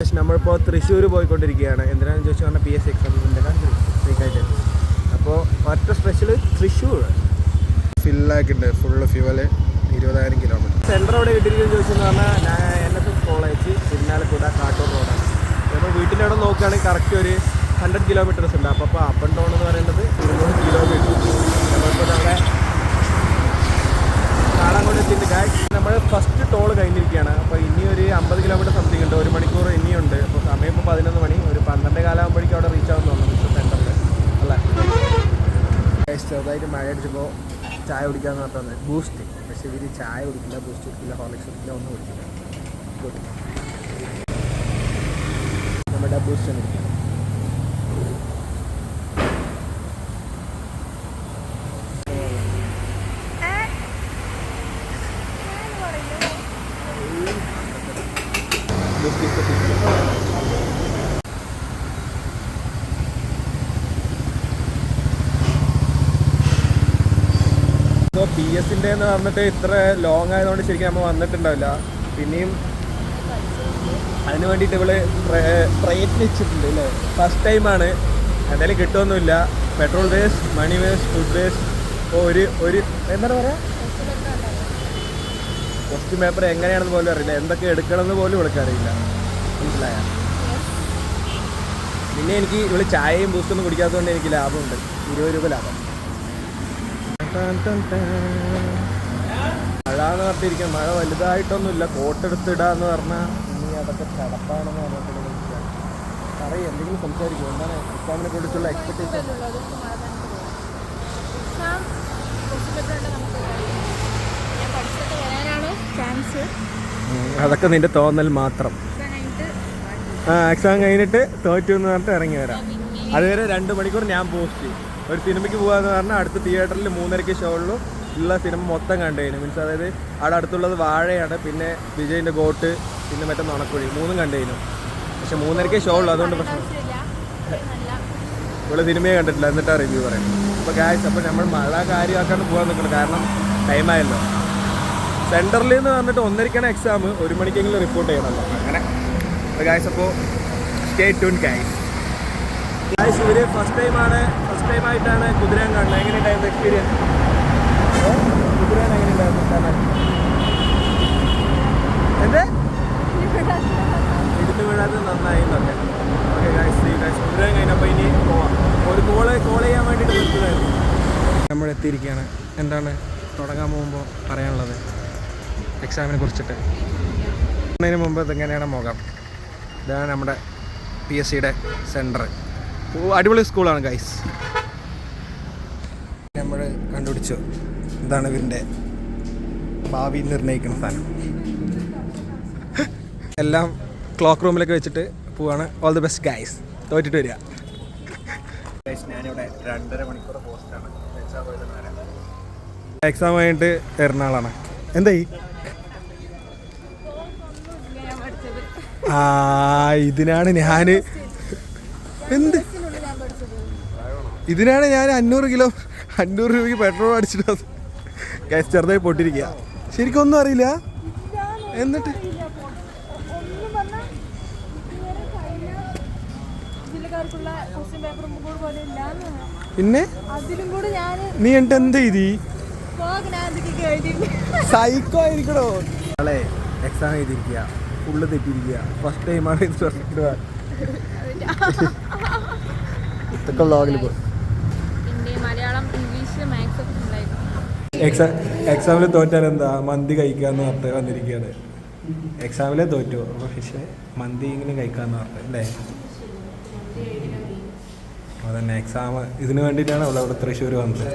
പക്ഷെ നമ്മളിപ്പോൾ തൃശ്ശൂർ പോയിക്കൊണ്ടിരിക്കുകയാണ്. എന്തിനാണെന്ന് ചോദിച്ചു പറഞ്ഞാൽ പി എസ് സി എക്സാമിന്റെ ഫ്രീക്കായിട്ട് അപ്പോൾ ഒറ്റ സ്പെഷ്യൽ തൃശ്ശൂർ. ഫില്ലാക്കിണ്ട്. ഫുള്ള് ഫ്യൂവൽ ഇരുപതായിരം കിലോമീറ്റർ സെന്റർ അവിടെ കിട്ടിയിരിക്കുന്നത് ചോദിച്ചെന്ന് പറഞ്ഞാൽ എൻ എസ് എസ് കോളേജ് പിന്നാലക്കൂട കാട്ടൂർ റോഡാണ് നമ്മൾ വീട്ടിന്റെ അവിടെ നോക്കുകയാണെങ്കിൽ കറക്റ്റ് ഒരു ഹൺഡ്രഡ് കിലോമീറ്റേഴ്സ് ഉണ്ട്. അപ്പോൾ അപ്പോൾ അപ്പ് ആൻഡ് ഡൗൺ എന്ന് പറയുന്നത് ഇരുന്നൂറ് കിലോമീറ്റർ നമ്മളിപ്പോൾ നമ്മുടെ കാണാൻ കൊണ്ട് എത്തിയിട്ട് നമ്മൾ ഫസ്റ്റ് ടോൾ കഴിഞ്ഞിരിക്കുകയാണ്. അപ്പോൾ ഇനി ഒരു അമ്പത് കിലോമീറ്റർ സംതിങ് ഉണ്ട്. ഒരു മണിക്കൂർ ഇനിയുണ്ട്. അപ്പോൾ സമയം ഇപ്പോൾ പതിനൊന്ന് മണി. ഒരു പന്ത്രണ്ട് കാലാകുമ്പോഴേക്കും അവിടെ റീച്ച് ആവുമെന്ന് തോന്നുന്നു. മിസ്റ്റർ സെന്ററിൽ അല്ലേ? ചെറുതായിട്ട് മഴ അടിച്ചപ്പോൾ ചായ കുടിക്കാൻ പറഞ്ഞത് ബൂസ്റ്റ് പക്ഷേ ഇവർ ചായ കുടിക്കില്ല ബൂസ്റ്റ് കുടിക്കില്ല ഹോർലിക്സ് കുടിക്കില്ല ഒന്നും കുടിക്കില്ല. നമ്മുടെ ബൂസ്റ്റ് കുടിക്കാം പി എസിന്റെ എന്ന് പറഞ്ഞിട്ട് ഇത്ര ലോങ് ആയതുകൊണ്ട് ശരിക്കും നമ്മൾ വന്നിട്ടുണ്ടാവില്ല. പിന്നെയും അതിന് വേണ്ടിയിട്ട് ഇവൾ പ്ര- പ്രയത്നിച്ചിട്ടുണ്ട് അല്ലേ? ഫസ്റ്റ് ടൈമാണ് എന്തായാലും കിട്ടുമൊന്നുമില്ല petrol waste money waste food waste ഇപ്പോൾ ഒരു ഒരു എന്താ പറയുക ക്വസ്റ്റ്യൻ പേപ്പർ എങ്ങനെയാണെന്ന് പോലും അറിയില്ല എന്തൊക്കെ എടുക്കണമെന്ന് പോലും ഇവൾക്ക് അറിയില്ല മനസ്സിലായ പിന്നെ എനിക്ക് ഇവൾ ചായയും ബൂസ്റ്റൊന്നും കുടിക്കാത്തതുകൊണ്ട് എനിക്ക് ലാഭമുണ്ട് ഇരുപത് രൂപ ലാഭം മഴ എന്ന് പറഞ്ഞിരിക്കാം മഴ വലുതായിട്ടൊന്നുമില്ല കോട്ടെടുത്തിടാന്ന് പറഞ്ഞാൽ ഇനി അതൊക്കെ ചടപ്പാണെന്ന് പറഞ്ഞിട്ടുണ്ടെങ്കിൽ പറയും എന്തെങ്കിലും സംസാരിക്കും എന്താണ് എക്സാമിനെ കുറിച്ചുള്ള എക്സ്പെക്ടേഷൻ ചാൻസ് അതൊക്കെ നിന്റെ തോന്നൽ മാത്രം. ആ എക്സാം കഴിഞ്ഞിട്ട് തോറ്റു എന്ന് പറഞ്ഞിട്ട് ഇറങ്ങി വരാം. അതുവരെ രണ്ട് മണിക്കൂർ ഞാൻ പോസ്റ്റ് ചെയ്യും. ഒരു സിനിമയ്ക്ക് പോകാന്ന് പറഞ്ഞാൽ അടുത്ത തിയേറ്ററിൽ മൂന്നരയ്ക്ക് ഷോ ഉള്ളൂ. ഉള്ള സിനിമ മൊത്തം കണ്ടു കഴിഞ്ഞു. മീൻസ് അതായത് അവിടെ അടുത്തുള്ളത് വാഴയാണ് പിന്നെ വിജയിന്റെ ഗോട്ട് പിന്നെ മറ്റേ നുണക്കുഴി. മൂന്നും കണ്ടു കഴിഞ്ഞു. പക്ഷെ മൂന്നരയ്ക്ക് ഷോ ഉള്ളൂ. അതുകൊണ്ട് പ്രശ്നം ഇവിടെ സിനിമയെ കണ്ടിട്ടില്ല. എന്നിട്ടാണ് റിവ്യൂ പറയുന്നത്. അപ്പോൾ ഗായ്സ് അപ്പോൾ നമ്മൾ മഴ കാര്യമാക്കാണ്ട് പോകാൻ നിൽക്കണം. കാരണം ടൈമായല്ലോ സെന്ററിൽ നിന്ന് വന്നിട്ട് ഒന്നരക്കാണ് എക്സാം ഒരു മണിക്കെങ്കിലും റിപ്പോർട്ട് ചെയ്യണമല്ലോ അങ്ങനെ. ഗായ്സ് അപ്പോൾ സ്റ്റേ ട്യൂൺ ഗായ്സ് ഗായ്സ് ഇവർ ഫസ്റ്റ് ടൈമാണ് ഫസ്റ്റ് ടൈം ആയിട്ടാണ് കുതിരൻ കാണുന്നത്. എങ്ങനെയുണ്ടായിരുന്നു എക്സ്പീരിയൻസ് കുതിര എങ്ങനെയുണ്ടായിരുന്നു കാണാൻ എന്ത്? വീഴാതെ നന്നായി എന്നൊക്കെ. ഓക്കെ ഗായ്സ് ഈ ഗായ്സ് കുതിരൻ കഴിഞ്ഞപ്പോൾ ഇനി പോവാം. ഒരു കോൾ കോൾ ചെയ്യാൻ വേണ്ടിയിട്ട് നമ്മൾ എത്തിയിരിക്കുകയാണ്. എന്താണ്? തുടങ്ങാൻ പോകുമ്പോൾ പറയാനുള്ളത്? എക്സാമിനെ കുറിച്ചിട്ട്. അതിന് മുമ്പ് ഇതെങ്ങനെയാണ് മുഖം ഇതാണ് നമ്മുടെ പി എസ് സിയുടെ സെന്റർ അടിപൊളി സ്കൂളാണ് ഗൈസ് നമ്മൾ കണ്ടുപിടിച്ചു. ഇതാണ് ഇവരിന്റെ ഭാവി നിർണയിക്കുന്ന സ്ഥാനം. എല്ലാം ക്ലോക്ക് റൂമിലൊക്കെ വെച്ചിട്ട് പോവാണ്. ഓൾ ദി ബെസ്റ്റ് ഗൈസ് തോറ്റിട്ട് വരിക. ഞാനിവിടെ രണ്ടര മണിക്കൂർ പോസ്റ്റാണ്. എക്സാം കഴിഞ്ഞിട്ട് എറണാകുളമാണ് എന്തായി ഞാൻ പഠിച്ചത് ആ ഇതിനാണ് ഞാൻ എന്ത്? ഇതിനാണ് ഞാൻ അഞ്ഞൂറ് കിലോ അഞ്ഞൂറ് രൂപയ്ക്ക് പെട്രോൾ അടിച്ചിട്ട് ഗ്യാസ് ചെറുതായി പൊട്ടിരിക്കുക ശരിക്കും ഒന്നും അറിയില്ല? എന്നിട്ട്? പിന്നെ? നീ എന്നിട്ട് എന്ത് ചെയ്തി? സൈക്കോ ആയിരിക്കണോ? നാളെ എക്സാം എഴുതിയിരിക്കുക. ഫുള്ള് തെറ്റിയിരിക്കുക. ഫസ്റ്റ് ടൈമാണ് ഇത് ശ്രദ്ധിക്കുക ഇതൊക്കെ വ്ളോഗിൽ എക്സാം എക്സാമിൽ തോറ്റാൽ എന്താ? മന്തി കഴിക്കാന്ന് പറഞ്ഞ് വന്നിരിക്കുകയാണ്. എക്സാമിലെ തോറ്റു. അപ്പോൾ പക്ഷേ മന്തി ഇങ്ങനെ കഴിക്കാന്ന് പറഞ്ഞു അല്ലേ? അതന്നെ എക്സാം ഇതിനു വേണ്ടിയിട്ടാണ് അവളവിടെ അവിടെ തൃശ്ശൂർ വന്നത്.